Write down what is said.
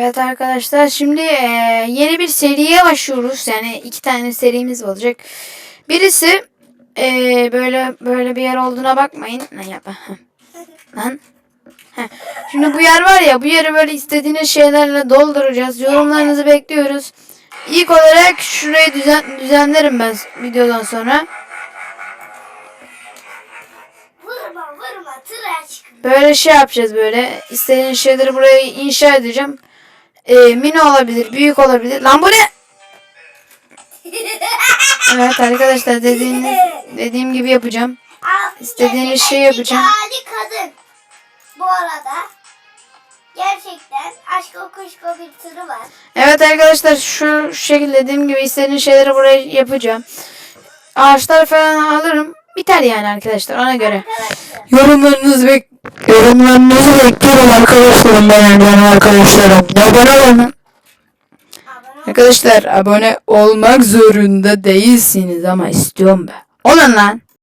Evet arkadaşlar şimdi eee, yeni bir seriye başlıyoruz. Yani iki tane serimiz olacak. Birisi eee, böyle böyle bir yer olduğuna bakmayın. Lan yapma. Lan. Heh. Şimdi bu yer var ya bu yeri böyle istediğiniz şeylerle dolduracağız. Yorumlarınızı bekliyoruz. İlk olarak şurayı düzen, düzenlerim ben videodan sonra. Vurma vurma tıraş. Böyle şey yapacağız böyle. İstediğiniz şeyleri buraya inşa edeceğim. Ee, mini olabilir, büyük olabilir. Lan bu ne? Evet arkadaşlar dediğiniz, dediğim gibi yapacağım. İstediğiniz şeyi yapacağım. Kadın. Bu arada gerçekten aşk kuşko bir türü var. Evet arkadaşlar şu şekilde dediğim gibi istediğiniz şeyleri buraya yapacağım. Ağaçlar falan alırım. Biter yani arkadaşlar ona göre. Arkadaşlar. Yorumlarınızı bek yorumlarınızı bekliyorum arkadaşlarım benim arkadaşlarım. Abone olun. Arkadaşlar abone olmak zorunda değilsiniz ama istiyorum ben. Olun lan.